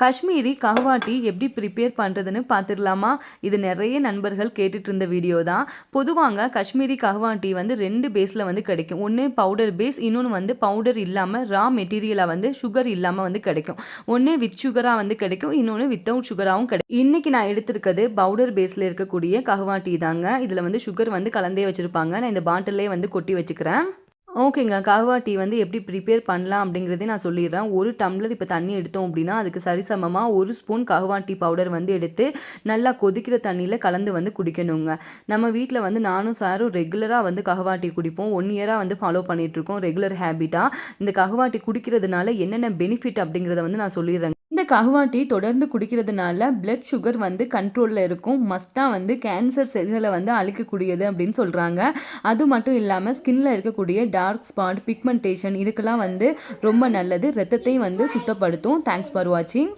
Kashmiri kahwa tea எப்படி prepare பண்ணுறதுன்னு பார்த்துடலாமா? இது நிறைய நண்பர்கள் கேட்டுட்டு இருந்த வீடியோ தான். பொதுவாங்க காஷ்மீரி கஹ்வா டீ வந்து ரெண்டு பேஸில் வந்து கிடைக்கும். ஒன்று பவுடர் பேஸ் இன்னொன்று வந்து பவுடர் இல்லாமல் ரா மெட்டீரியலாக வந்து சுகர் இல்லாமல் வந்து கிடைக்கும். ஒன்று வித் சுகராக வந்து கிடைக்கும் இன்னொன்று வித்தவுட் சுகராகவும் கிடைக்கும் இன்றைக்கி நான் எடுத்திருக்கிறது பவுடர் பேஸில் இருக்கக்கூடிய கஹ்வா டீ தாங்க. இதில் வந்து சுகர் வந்து கலந்தே வச்சுருப்பாங்க. நான் இந்த பாட்டிலே வந்து கொட்டி வச்சுக்கிறேன். ஓகேங்க. கஹ்வா டீ வந்து எப்படி ப்ரிப்பேர் பண்ணலாம் அப்படிங்கிறதே நான் சொல்லிடுறேன். ஒரு டம்ளர் இப்போ தண்ணி எடுத்தோம் அப்படின்னா அதுக்கு சரிசமமாக ஒரு ஸ்பூன் கஹ்வா டீ பவுடர் வந்து எடுத்து நல்லா கொதிக்கிற தண்ணியில் கலந்து வந்து குடிக்கணுங்க. நம்ம வீட்டில் வந்து நானும் சாரும் ரெகுலராக வந்து கஹ்வா டீ குடிப்போம். ஒன் இயராக வந்து ஃபாலோ பண்ணிகிட்ருக்கோம் ரெகுலர் ஹேபிட்டாக இந்த கஹ்வா டீ குடிக்கிறதுனால என்னென்ன பெனிஃபிட் அப்படிங்கிறத வந்து நான் சொல்லிடுறேன் இந்த கஹ்வா டீ தொடர்ந்து குடிக்கிறதுனால பிளட் சுகர் வந்து கண்ட்ரோலில் இருக்கும். மஸ்ட்டாக வந்து கேன்சர் செல்களை வந்து அழிக்கக்கூடியது அப்படின்னு சொல்கிறாங்க அது மட்டும் இல்லாமல் ஸ்கின்ல இருக்கக்கூடிய டார்க் ஸ்பாட் பிக்மெண்டேஷன் இதுக்கெல்லாம் வந்து ரொம்ப நல்லது. ரத்தத்தையும் வந்து சுத்தப்படுத்தும். தேங்க்ஸ் ஃபார் வாட்சிங்